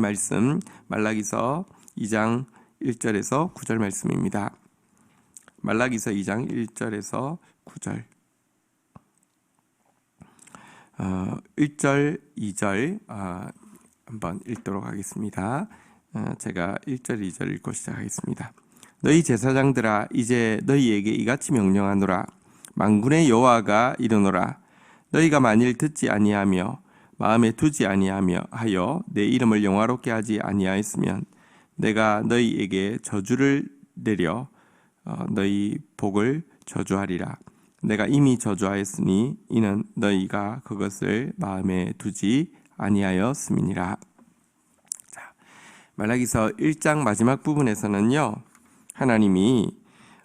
하나님 말씀 말라기서 2장 1절에서 9절 말씀입니다. 말라기서 2장 1절에서 9절. 어, 1절, 2절 어, 한번 읽도록 하겠습니다. 어, 제가 1절, 2절 읽고 시작하겠습니다. 너희 제사장들아 이제 너희에게 이같이 명령하노라 만군의 여호와가 이르노라 너희가 만일 듣지 아니하며 마음에 두지 아니하며 하여 내 이름을 영화롭게 하지 아니하였으면 내가 너희에게 저주를 내려 어, 너희 복을 저주하리라 내가 이미 저주하였으니 이는 너희가 그것을 마음에 두지 아니하였음이니라. 자, 말라기서 1장 마지막 부분에서는요. 하나님이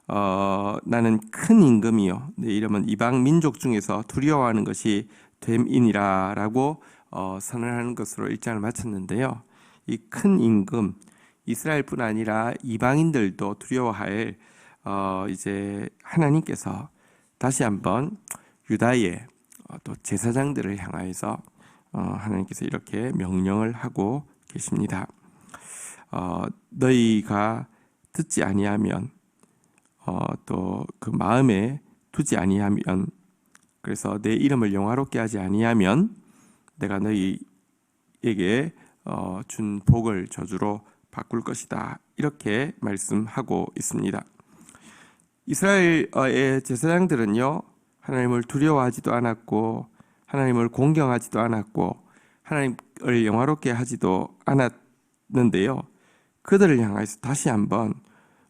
어, 나는 큰 임금이요. 내 이름은 이방 민족 중에서 두려워하는 것이 됨이니라라고 어, 선언하는 것으로 일장을 마쳤는데요. 이 큰 임금 이스라엘뿐 아니라 이방인들도 두려워할 어, 이제 하나님께서 다시 한번 유다의 어, 또 제사장들을 향하여서 어, 하나님께서 이렇게 명령을 하고 계십니다. 어, 너희가 듣지 아니하면 또그 마음에 두지 아니하면 그래서 내 이름을 영화롭게 하지 아니하면 내가 너희에게 준 복을 저주로 바꿀 것이다 이렇게 말씀하고 있습니다. 이스라엘의 제사장들은요, 하나님을 두려워하지도 않았고, 하나님을 공경하지도 않았고, 하나님을 영화롭게 하지도 않았는데요. 그들을 향해서 다시 한번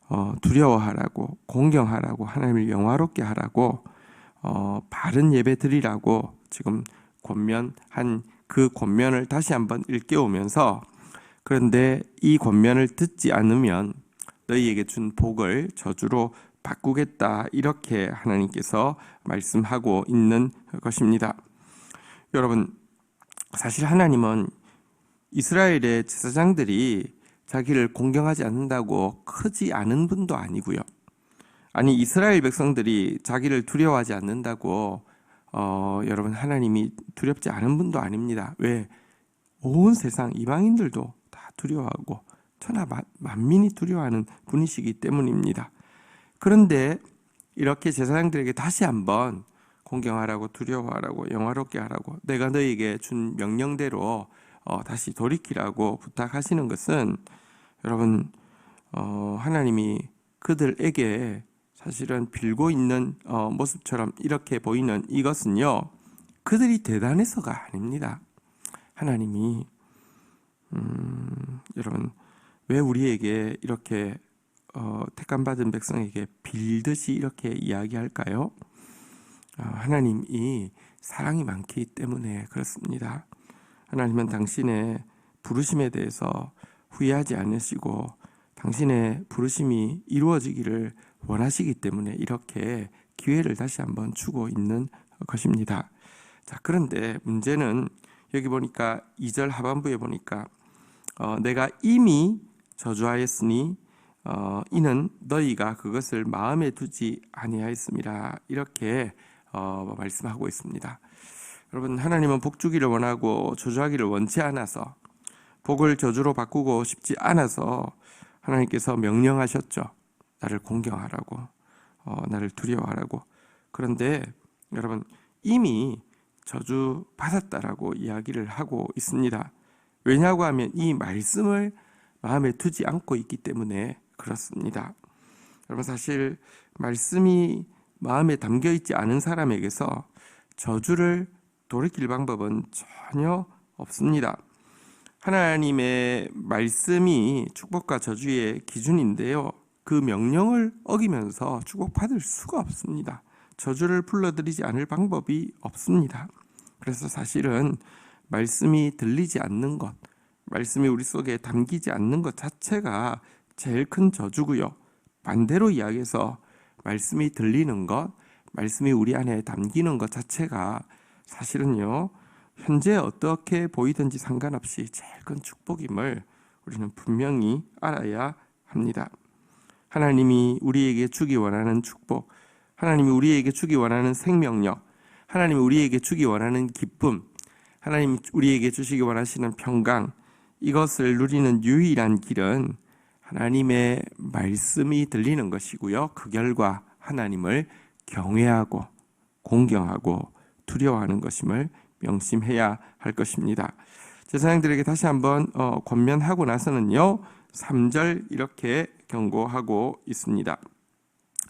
어, 두려워하라고, 공경하라고, 하나님을 영화롭게 하라고, 어, 바른 예배 드리라고 지금 권면한 그 권면을 다시 한번 일깨우면서 그런데 이 권면을 듣지 않으면 너희에게 준 복을 저주로 바꾸겠다 이렇게 하나님께서 말씀하고 있는 것입니다. 여러분 사실 하나님은 이스라엘의 제사장들이 자기를 공경하지 않는다고 크지 않은 분도 아니고요. 아니 이스라엘 백성들이 자기를 두려워하지 않는다고 어, 여러분 하나님이 두렵지 않은 분도 아닙니다. 왜? 온 세상 이방인들도 다 두려워하고 천하 만민이 두려워하는 분이시기 때문입니다. 그런데 이렇게 제사장들에게 다시 한번 공경하라고 두려워하라고 영화롭게 하라고 내가 너에게 준 명령대로 어, 다시 돌이키라고 부탁하시는 것은 여러분 어, 하나님이 그들에게 사실은 빌고 있는 어, 모습처럼 이렇게 보이는 이것은요 그들이 대단해서가 아닙니다. 하나님이 음, 여러분 왜 우리에게 이렇게 어, 택함받은 백성에게 빌듯이 이렇게 이야기할까요? 어, 하나님이 사랑이 많기 때문에 그렇습니다. 하나님은 당신의 부르심에 대해서 후회하지 않으시고 당신의 부르심이 이루어지기를 원하시기 때문에 이렇게 기회를 다시 한번 주고 있는 것입니다. 자, 그런데 문제는 여기 보니까 2절 하반부에 보니까 어, 내가 이미 저주하였으니 어, 이는 너희가 그것을 마음에 두지 아니하였습니다. 이렇게 어, 말씀하고 있습니다. 여러분 하나님은 복 주기를 원하고 저주하기를 원치 않아서 복을 저주로 바꾸고 싶지 않아서 하나님께서 명령하셨죠. 나를 공경하라고, 어, 나를 두려워하라고. 그런데 여러분 이미 저주 받았다라고 이야기를 하고 있습니다. 왜냐고 하면 이 말씀을 마음에 두지 않고 있기 때문에 그렇습니다. 여러분 사실 말씀이 마음에 담겨 있지 않은 사람에게서 저주를 돌이킬 방법은 전혀 없습니다. 하나님의 말씀이 축복과 저주의 기준인데요. 그 명령을 어기면서 축복받을 수가 없습니다. 저주를 불러들이지 않을 방법이 없습니다. 그래서 사실은 말씀이 들리지 않는 것, 말씀이 우리 속에 담기지 않는 것 자체가 제일 큰 저주고요. 반대로 이야기해서 말씀이 들리는 것, 말씀이 우리 안에 담기는 것 자체가 사실은요, 현재 어떻게 보이든지 상관없이 제일 큰 축복임을 우리는 분명히 알아야 합니다. 하나님이 우리에게 주기 원하는 축복, 하나님이 우리에게 주기 원하는 생명력, 하나님이 우리에게 주기 원하는 기쁨, 하나님이 우리에게 주시기 원하시는 평강, 이것을 누리는 유일한 길은 하나님의 말씀이 들리는 것이고요. 그 결과 하나님을 경외하고 공경하고 두려워하는 것임을 명심해야 할 것입니다. 제사장들에게 다시 한번 어, 권면하고 나서는요. 3절 이렇게 경고하고 있습니다.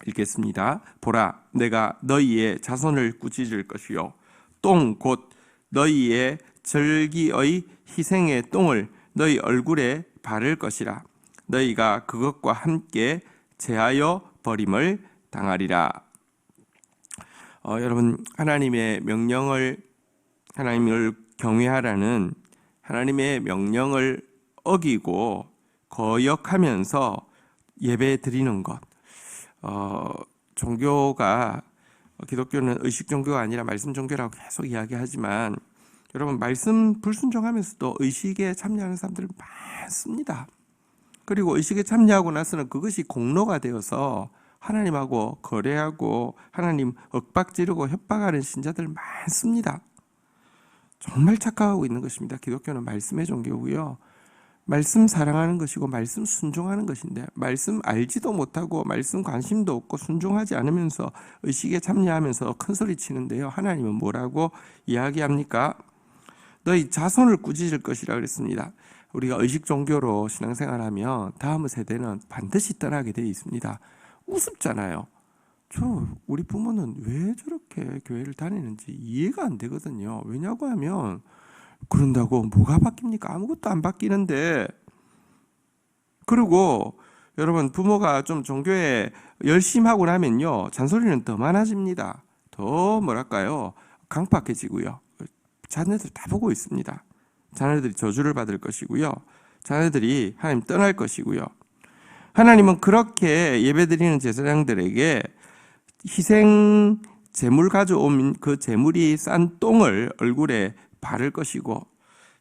읽겠습니다. 보라, 내가 너희의 자손을 꾸짖을 것이요. 똥 곧 너희의 절기의 희생의 똥을 너희 얼굴에 바를 것이라. 너희가 그것과 함께 제하여 버림을 당하리라. 어, 여러분 하나님의 명령을 하나님을 경외하라는 하나님의 명령을 어기고 거역하면서 예배 드리는 것. 어, 종교가 기독교는 의식 종교가 아니라 말씀 종교라고 계속 이야기하지만 여러분 말씀 불순종하면서도 의식에 참여하는 사람들 많습니다. 그리고 의식에 참여하고 나서는 그것이 공로가 되어서 하나님하고 거래하고 하나님 윽박지르고 협박하는 신자들 많습니다. 정말 착각하고 있는 것입니다. 기독교는 말씀의 종교고요. 말씀 사랑하는 것이고 말씀 순종하는 것인데 말씀 알지도 못하고 말씀 관심도 없고 순종하지 않으면서 의식에 참여하면서 큰 소리 치는데요. 하나님은 뭐라고 이야기합니까? 너희 자손을 꾸짖을 것이라 그랬습니다. 우리가 의식 종교로 신앙생활하면 다음 세대는 반드시 떠나게 되어 있습니다. 우습잖아요. 저 우리 부모는 왜 저렇게 교회를 다니는지 이해가 안 되거든요. 왜냐고 하면 그런다고 뭐가 바뀝니까? 아무것도 안 바뀌는데. 그리고 여러분 부모가 좀 종교에 열심 하고 나면요 잔소리는 더 많아집니다. 더 뭐랄까요 강팍해지고요. 자녀들 다 보고 있습니다. 자녀들이 저주를 받을 것이고요. 자녀들이 하나님 떠날 것이고요. 하나님은 그렇게 예배드리는 제사장들에게 희생 제물 가져온 그 제물이 싼 똥을 얼굴에 바를 것이고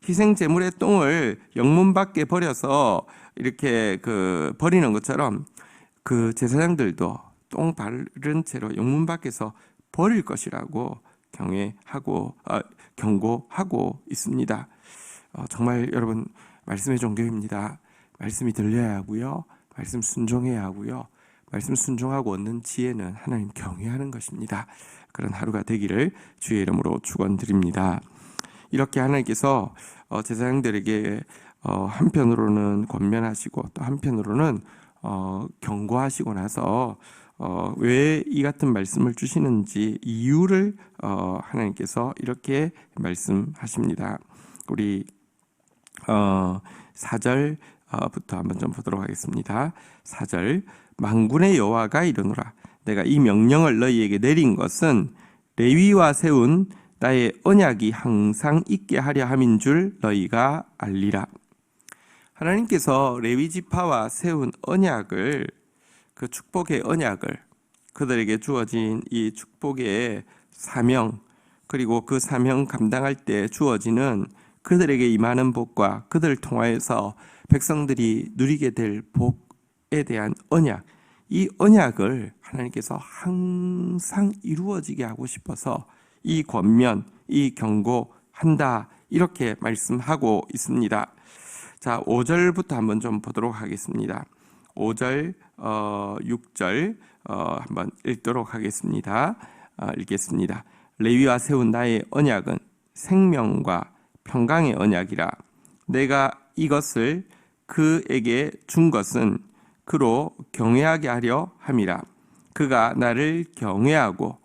희생 제물의 똥을 영문 밖에 버려서 이렇게 그 버리는 것처럼 그 제사장들도 똥 바른 채로 영문 밖에서 버릴 것이라고 경외하고 어, 경고하고 있습니다. 어, 정말 여러분 말씀의 종교입니다. 말씀이 들려야 하고요. 말씀 순종해야 하고요. 말씀 순종하고 얻는 지혜는 하나님 경외하는 것입니다. 그런 하루가 되기를 주의 이름으로 축원드립니다. 이렇게 하나님께서 어, 제사장들에게 어, 한편으로는 권면하시고 또 한편으로는 어, 경고하시고 나서 왜 이 같은 말씀을 주시는지 이유를 하나님께서 이렇게 말씀하십니다. 우리 4절부터 한번 좀 보도록 하겠습니다. 4절 망군의 여호와가 이르노라 내가 이 명령을 너희에게 내린 것은 레위와 세운 나의 언약이 항상 있게 하려 함인 줄 너희가 알리라. 하나님께서 레위 지파와 세운 언약을 그 축복의 언약을 그들에게 주어진 이 축복의 사명 그리고 그 사명 감당할 때 주어지는 그들에게 임하는 복과 그들을 통하여서 백성들이 누리게 될 복에 대한 언약 이 언약을 하나님께서 항상 이루어지게 하고 싶어서 이 권면, 이 경고한다. 이렇게 말씀하고 있습니다. 자, 5절부터 한번 좀 보도록 하겠습니다. 5절, 어, 6절, 어, 한번 읽도록 하겠습니다. 어, 읽겠습니다. 레위와 세운 나의 언약은 생명과 평강의 언약이라 내가 이것을 그에게 준 것은 그로 경외하게 하려 함이라 그가 나를 경외하고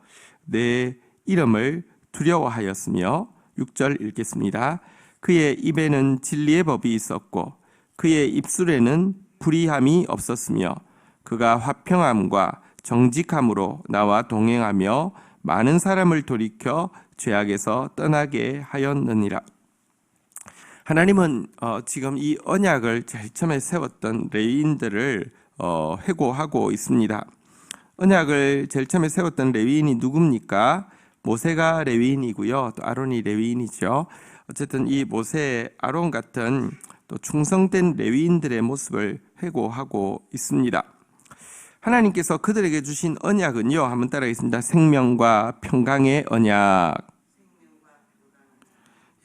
내 이름을 두려워하였으며 6절 읽겠습니다. 그의 입에는 진리의 법이 있었고 그의 입술에는 불의함이 없었으며 그가 화평함과 정직함으로 나와 동행하며 많은 사람을 돌이켜 죄악에서 떠나게 하였느니라. 하나님은 어, 지금 이 언약을 제일 처음에 세웠던 레인들을 어, 회고하고 있습니다. 언약을 제일 처음에 세웠던 레위인이 누굽니까? 모세가 레위인이고요. 또 아론이 레위인이죠. 어쨌든 이 모세, 아론 같은 또 충성된 레위인들의 모습을 회고하고 있습니다. 하나님께서 그들에게 주신 언약은요. 한번 따라하겠습니다. 생명과 평강의 언약.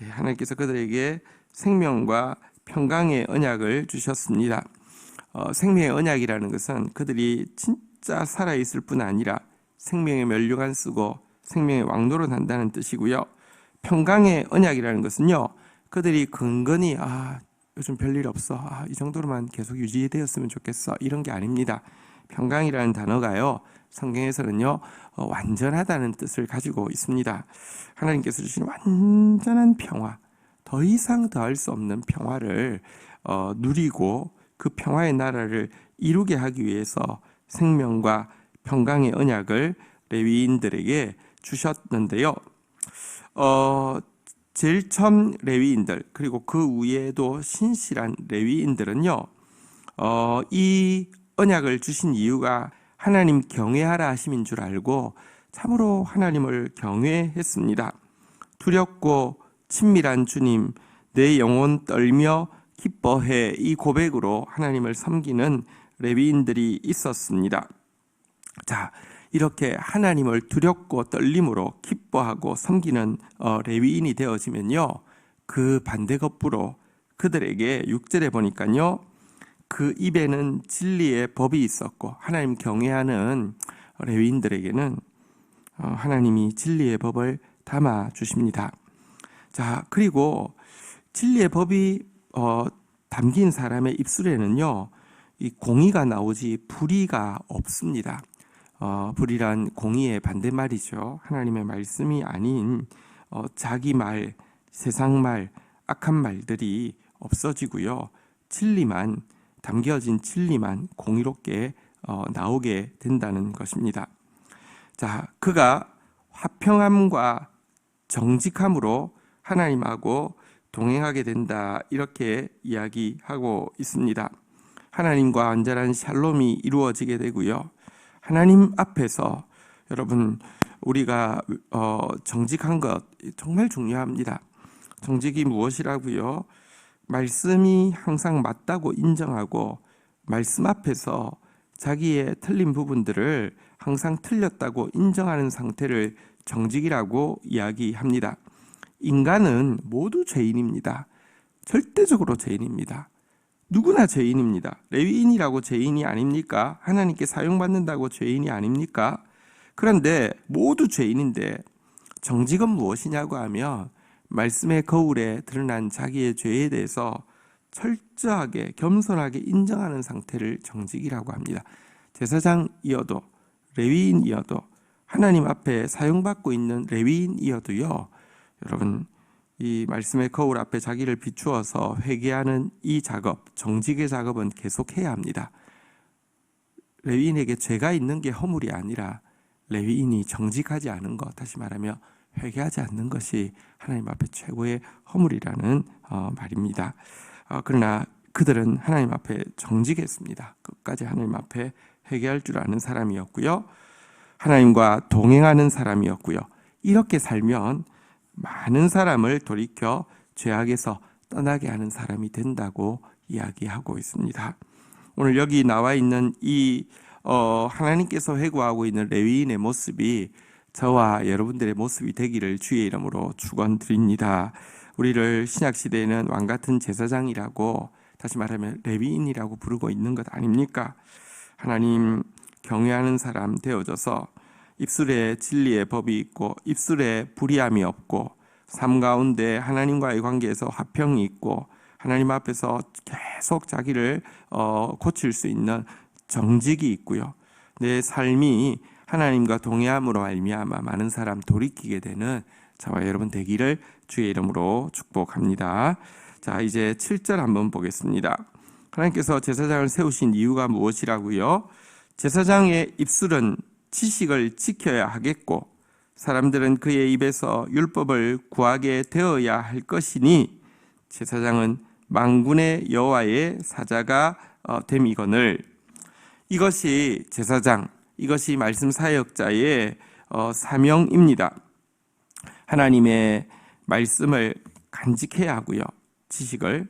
예, 하나님께서 그들에게 생명과 평강의 언약을 주셨습니다. 어, 생명의 언약이라는 것은 그들이 진짜 살아있을 뿐 아니라 생명의 멸류관 쓰고 생명의 왕노릇 한다는 뜻이고요. 평강의 언약이라는 것은요. 그들이 근근히 아 요즘 별일 없어. 아, 이 정도로만 계속 유지되었으면 좋겠어. 이런 게 아닙니다. 평강이라는 단어가요. 성경에서는요. 어, 완전하다는 뜻을 가지고 있습니다. 하나님께서 주신 완전한 평화, 더 이상 더할 수 없는 평화를 어, 누리고 그 평화의 나라를 이루게 하기 위해서 생명과 평강의 언약을 레위인들에게 주셨는데요. 어, 제일 처음 레위인들 그리고 그 위에도 신실한 레위인들은요. 어, 이 언약을 주신 이유가 하나님 경외하라 하심인 줄 알고 참으로 하나님을 경외했습니다. 두렵고 친밀한 주님, 내 영혼 떨며 기뻐해 이 고백으로 하나님을 섬기는 레위인들이 있었습니다. 자, 이렇게 하나님을 두렵고 떨림으로 기뻐하고 섬기는 어, 레위인이 되어지면요. 그 반대급부로 그들에게 6절에 보니까요. 그 입에는 진리의 법이 있었고 하나님 경외하는 레위인들에게는 어, 하나님이 진리의 법을 담아 주십니다. 자, 그리고 진리의 법이 어, 담긴 사람의 입술에는요, 이 공의가 나오지 불의가 없습니다. 어, 불의란 공의의 반대말이죠. 하나님의 말씀이 아닌 어, 자기 말, 세상 말, 악한 말들이 없어지고요. 진리만 담겨진 진리만 공의롭게 어, 나오게 된다는 것입니다. 자, 그가 화평함과 정직함으로 하나님하고 동행하게 된다 이렇게 이야기하고 있습니다. 하나님과 완전한 샬롬이 이루어지게 되고요. 하나님 앞에서 여러분 우리가 어, 정직한 것 정말 중요합니다. 정직이 무엇이라고요? 말씀이 항상 맞다고 인정하고 말씀 앞에서 자기의 틀린 부분들을 항상 틀렸다고 인정하는 상태를 정직이라고 이야기합니다. 인간은 모두 죄인입니다. 절대적으로 죄인입니다. 누구나 죄인입니다. 레위인이라고 죄인이 아닙니까? 하나님께 사용받는다고 죄인이 아닙니까? 그런데 모두 죄인인데 정직은 무엇이냐고 하면 말씀의 거울에 드러난 자기의 죄에 대해서 철저하게 겸손하게 인정하는 상태를 정직이라고 합니다. 제사장이어도 레위인이어도 하나님 앞에 사용받고 있는 레위인이어도요. 여러분 이 말씀의 거울 앞에 자기를 비추어서 회개하는 이 작업, 정직의 작업은 계속해야 합니다. 레위인에게 죄가 있는 게 허물이 아니라 레위인이 정직하지 않은 것, 다시 말하면 회개하지 않는 것이 하나님 앞에 최고의 허물이라는 어, 말입니다. 어, 그러나 그들은 하나님 앞에 정직했습니다. 끝까지 하나님 앞에 회개할 줄 아는 사람이었고요. 하나님과 동행하는 사람이었고요. 이렇게 살면 많은 사람을 돌이켜 죄악에서 떠나게 하는 사람이 된다고 이야기하고 있습니다. 오늘 여기 나와 있는 이 어, 하나님께서 회고하고 있는 레위인의 모습이 저와 여러분들의 모습이 되기를 주의 이름으로 축원드립니다. 우리를 신약 시대에는 왕 같은 제사장이라고 다시 말하면 레위인이라고 부르고 있는 것 아닙니까? 하나님 경외하는 사람 되어져서 입술에 진리의 법이 있고 입술에 불의함이 없고 삶 가운데 하나님과의 관계에서 화평이 있고 하나님 앞에서 계속 자기를 어, 고칠 수 있는 정직이 있고요. 내 삶이 하나님과 동의함으로 말미암아 많은 사람 돌이키게 되는 저와 여러분 되기를 주의 이름으로 축복합니다. 자, 이제 7절 한번 보겠습니다. 하나님께서 제사장을 세우신 이유가 무엇이라고요? 제사장의 입술은 지식을 지켜야 하겠고 사람들은 그의 입에서 율법을 구하게 되어야 할 것이니 제사장은 망군의 여호와의 사자가 어, 됨이거늘 이것이 제사장 이것이 말씀 사역자의 어, 사명입니다. 하나님의 말씀을 간직해야 하고요. 지식을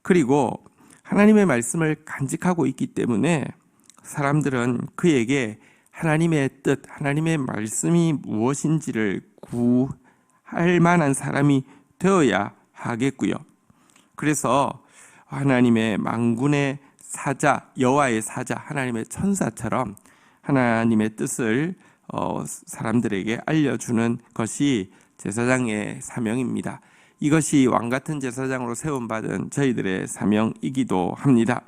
그리고 하나님의 말씀을 간직하고 있기 때문에 사람들은 그에게 하나님의 뜻, 하나님의 말씀이 무엇인지를 구할 만한 사람이 되어야 하겠고요. 그래서 하나님의 망군의 사자 여호와의 사자 하나님의 천사처럼 하나님의 뜻을 어, 사람들에게 알려주는 것이 제사장의 사명입니다. 이것이 왕 같은 제사장으로 세움받은 저희들의 사명이기도 합니다.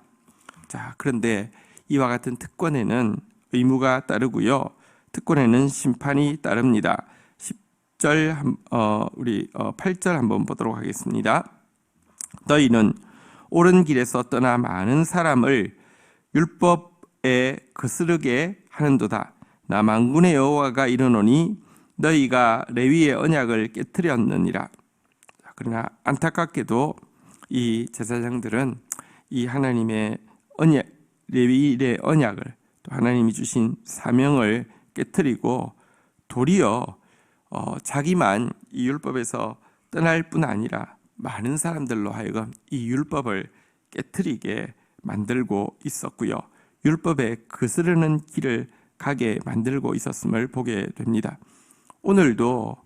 자, 그런데 이와 같은 특권에는 의무가 따르고요. 특권에는 심판이 따릅니다. 10절 어, 우리 어, 8절 한번 보도록 하겠습니다. 너희는 옳은 길에서 떠나 많은 사람을 율법에 거스르게 하는도다. 나 만군의 여호와가 이르노니 너희가 레위의 언약을 깨뜨렸느니라. 그러나 안타깝게도 이 제사장들은 이 하나님의 언약 레위의 언약을 또 하나님이 주신 사명을 깨뜨리고 도리어 어, 자기만 이 율법에서 떠날 뿐 아니라 많은 사람들로 하여금 이 율법을 깨뜨리게 만들고 있었고요. 율법에 거스르는 길을 가게 만들고 있었음을 보게 됩니다. 오늘도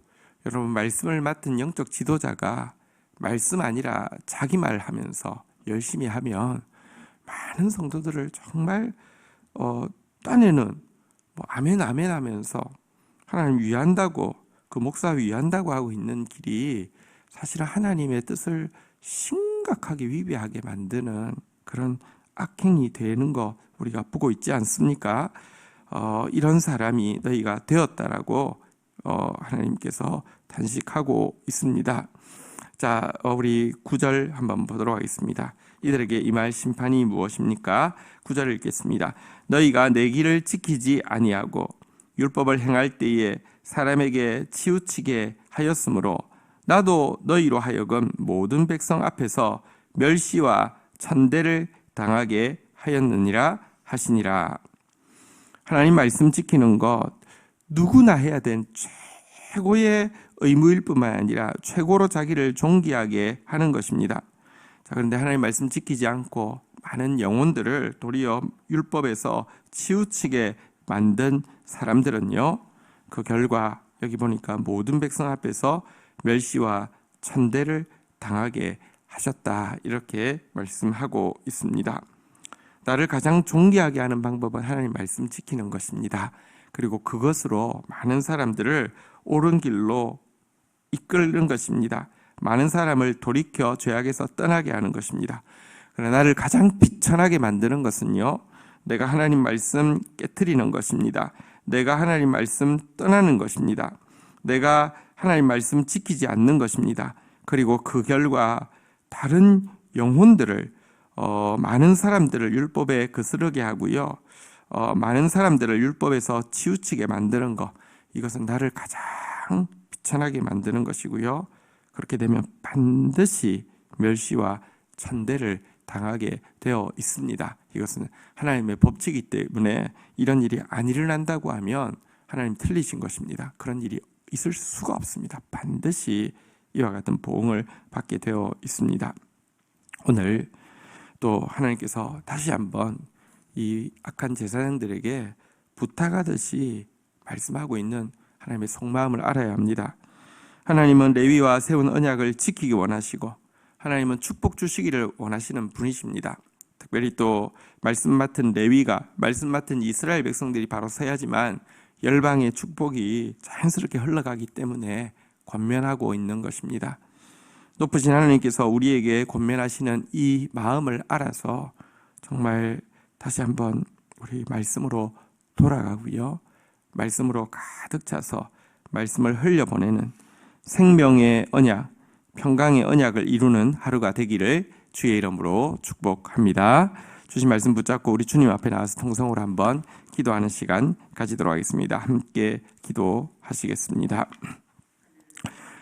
여러분 말씀을 맡은 영적 지도자가 말씀 아니라 자기 말 하면서 열심히 하면 많은 성도들을 정말 어, 딴에는 뭐 아멘 아멘 하면서 하나님 위한다고 그 목사 위한다고 하고 있는 길이 사실은 하나님의 뜻을 심각하게 위배하게 만드는 그런 악행이 되는 거 우리가 보고 있지 않습니까? 어, 이런 사람이 너희가 되었다라고 어, 하나님께서 단식하고 있습니다. 자, 어, 우리 구절 한번 보도록 하겠습니다. 이들에게 임할 심판이 무엇입니까? 구절을 읽겠습니다. 너희가 내 길을 지키지 아니하고 율법을 행할 때에 사람에게 치우치게 하였으므로 나도 너희로 하여금 모든 백성 앞에서 멸시와 천대를 당하게 하였느니라 하시니라. 하나님 말씀 지키는 것 누구나 해야 된 최고의 의무일 뿐만 아니라 최고로 자기를 존귀하게 하는 것입니다. 자, 그런데 하나님 말씀 지키지 않고 많은 영혼들을 도리어 율법에서 치우치게 만든 사람들은요, 그 결과 여기 보니까 모든 백성 앞에서 멸시와 천대를 당하게 하셨다. 이렇게 말씀하고 있습니다. 나를 가장 존귀하게 하는 방법은 하나님 말씀 지키는 것입니다. 그리고 그것으로 많은 사람들을 옳은 길로 이끌는 것입니다. 많은 사람을 돌이켜 죄악에서 떠나게 하는 것입니다. 그러나 나를 가장 비천하게 만드는 것은요, 내가 하나님 말씀 깨뜨리는 것입니다. 내가 하나님 말씀 떠나는 것입니다. 내가 하나님 말씀 지키지 않는 것입니다. 그리고 그 결과 다른 영혼들을 어, 많은 사람들을 율법에 거스르게 하고요. 어, 많은 사람들을 율법에서 치우치게 만드는 것 이것은 나를 가장 비천하게 만드는 것이고요. 그렇게 되면 반드시 멸시와 천대를 당하게 되어 있습니다. 이것은 하나님의 법칙이기 때문에 이런 일이 안 일어난다고 하면 하나님 틀리신 것입니다. 그런 일이 있을 수가 없습니다. 반드시 이와 같은 보응을 받게 되어 있습니다. 오늘 또 하나님께서 다시 한번 이 악한 제사장들에게 부탁하듯이 말씀하고 있는 하나님의 속마음을 알아야 합니다. 하나님은 레위와 세운 언약을 지키기 원하시고 하나님은 축복 주시기를 원하시는 분이십니다. 특별히 또 말씀 맡은 레위가 말씀 맡은 이스라엘 백성들이 바로 서야지만 열방의 축복이 자연스럽게 흘러가기 때문에 권면하고 있는 것입니다. 높으신 하나님께서 우리에게 권면하시는 이 마음을 알아서 정말 다시 한번 우리 말씀으로 돌아가고요. 말씀으로 가득 차서 말씀을 흘려보내는 생명의 언약, 평강의 언약을 이루는 하루가 되기를 주의 이름으로 축복합니다. 주신 말씀 붙잡고 우리 주님 앞에 나와서 통성으로 한번 기도하는 시간 가지도록 하겠습니다. 함께 기도하시겠습니다.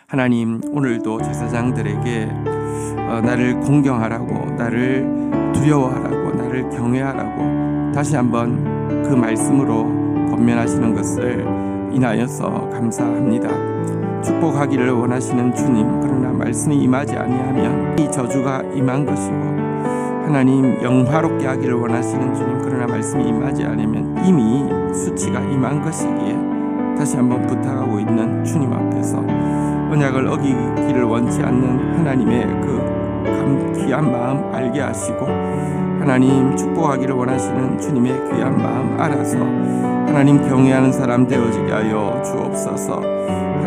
하나님 오늘도 제사장들에게 어, 나를 공경하라고 나를 두려워하라고 나를 경외하라고 다시 한번 그 말씀으로 권면하시는 것을 인하여서 감사합니다. 축복하기를 원하시는 주님 그러나 말씀이 임하지 아니하면 이 저주가 임한 것이고 하나님 영화롭게 하기를 원하시는 주님 그러나 말씀이 임하지 않으면 이미 수치가 임한 것이기에 다시 한번 부탁하고 있는 주님 앞에서 언약을 어기기를 원치 않는 하나님의 그 감, 귀한 마음 알게 하시고 하나님 축복하기를 원하시는 주님의 귀한 마음 알아서 하나님 경외하는 사람 되어지게 하여 주옵소서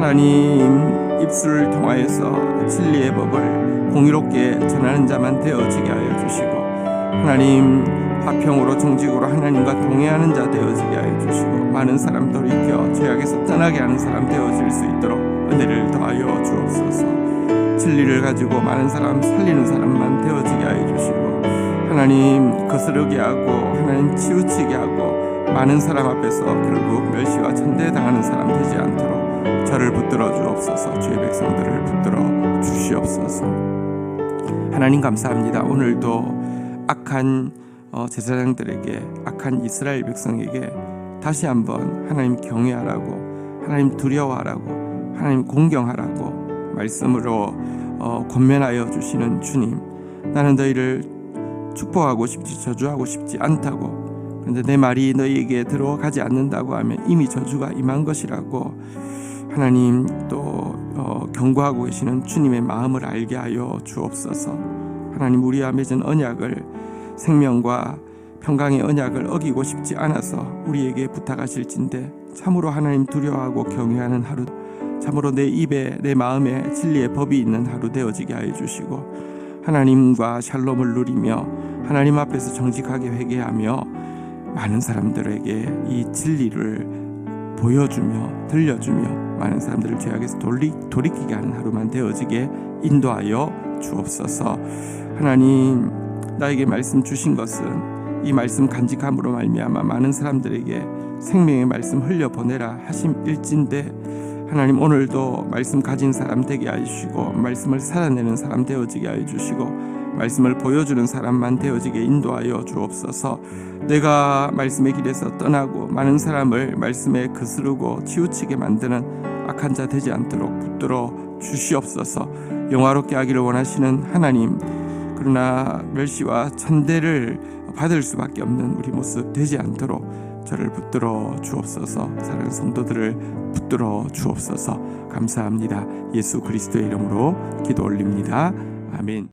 하나님 입술을 통하여서 진리의 법을 공의롭게 전하는 자만 되어지게 하여 주시고 하나님 화평으로 정직으로 하나님과 동행하는 자 되어지게 하여 주시고 많은 사람 돌이켜 죄악에서 떠나게 하는 사람 되어질 수 있도록 은혜를 더하여 주옵소서. 진리를 가지고 많은 사람 살리는 사람만 되어지게 하여 주시고 하나님 거스르게 하고 하나님 치우치게 하고 많은 사람 앞에서 결국 멸시와 천대당하는 사람 되지 않도록 저를 붙들어 주옵소서. 주의 백성들을 붙들어 주시옵소서. 하나님 감사합니다. 오늘도 악한 어, 제사장들에게 악한 이스라엘 백성에게 다시 한번 하나님 경외하라고 하나님 두려워하라고 하나님 공경하라고 말씀으로 어, 권면하여 주시는 주님 나는 너희를 축복하고 싶지 저주하고 싶지 않다고 그런데 내 말이 너희에게 들어가지 않는다고 하면 이미 저주가 임한 것이라고 하나님 또 어, 경고하고 계시는 주님의 마음을 알게 하여 주옵소서. 하나님 우리와 맺은 언약을 생명과 평강의 언약을 어기고 싶지 않아서 우리에게 부탁하실진데 참으로 하나님 두려워하고 경외하는 하루 참으로 내 입에 내 마음에 진리의 법이 있는 하루 되어지게 하여 주시고 하나님과 샬롬을 누리며 하나님 앞에서 정직하게 회개하며 많은 사람들에게 이 진리를 보여주며 들려주며 많은 사람들을 죄악에서 돌리, 돌이키게 하는 하루만 되어지게 인도하여 주옵소서. 하나님 나에게 말씀 주신 것은 이 말씀 간직함으로 말미암아 많은 사람들에게 생명의 말씀 흘려 보내라 하심 일진데 하나님 오늘도 말씀 가진 사람 되게 하시고 말씀을 살아내는 사람 되어지게 하여 주시고 말씀을 보여주는 사람만 되어지게 인도하여 주옵소서. 내가 말씀의 길에서 떠나고 많은 사람을 말씀에 거스르고 치우치게 만드는 악한 자 되지 않도록 붙들어 주시옵소서. 영화롭게 하기를 원하시는 하나님 그러나 멸시와 천대를 받을 수밖에 없는 우리 모습 되지 않도록 저를 붙들어 주옵소서. 사랑하는 성도들을 붙들어 주옵소서. 감사합니다. 예수 그리스도의 이름으로 기도 올립니다. 아멘